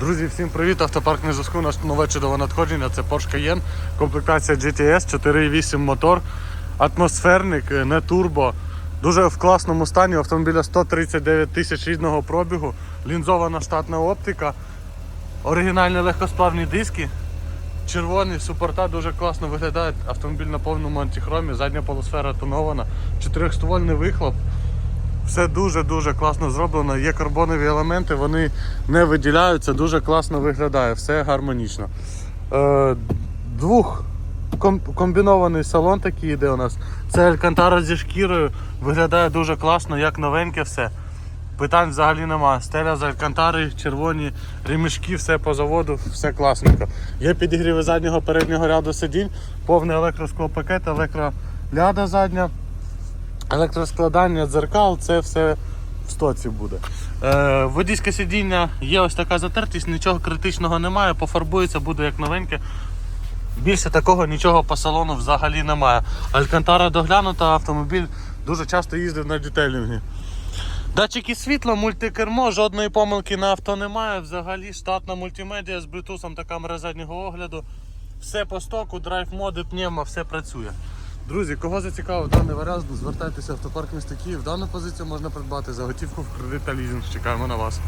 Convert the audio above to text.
Друзі, всім привіт! Автопарк на зв'язку. Наш нове чудове надходження. Це Porsche Cayenne, комплектація GTS, 4.8 мотор, атмосферник, е, не турбо. Дуже в класному стані. Автомобіля 139 тисяч рідного пробігу, лінзована штатна оптика, оригінальні легкосплавні диски. Червоний супорта дуже класно виглядає. Автомобіль на повному антихромі, задня полусфера тонована, чотирьохствольний вихлоп. Все дуже-дуже класно зроблено. Є карбонові елементи, вони не виділяються, дуже класно виглядає, все гармонічно. Е, двох комбінований салон такий йде у нас. Це Алькантара зі шкірою. Виглядає дуже класно, як новеньке все. Питань взагалі нема. Стеля з Алькантари, червоні ремішки, все по заводу, все класненько. Є підігріви заднього переднього ряду сидінь, повний електросклопакет, електроляда задня електроскладання дзеркал, це все в стоці буде. Е, водійське сидіння є ось така затертість, нічого критичного немає, пофарбується, буде як новеньке. Більше такого нічого по салону взагалі немає. Алькантара доглянута, автомобіль дуже часто їздив на детейлінгі. Датчики світла, мультикермо, жодної помилки на авто немає. Взагалі штатна мультимедіа з Bluetooth та камера заднього огляду. Все по стоку, драйв моди, пневмо, все працює. Друзі, кого зацікавив даний варіант, звертайтеся в автопарк міста Київ. Дану позицію можна придбати за готівку в кредит та лізинг. Чекаємо на вас.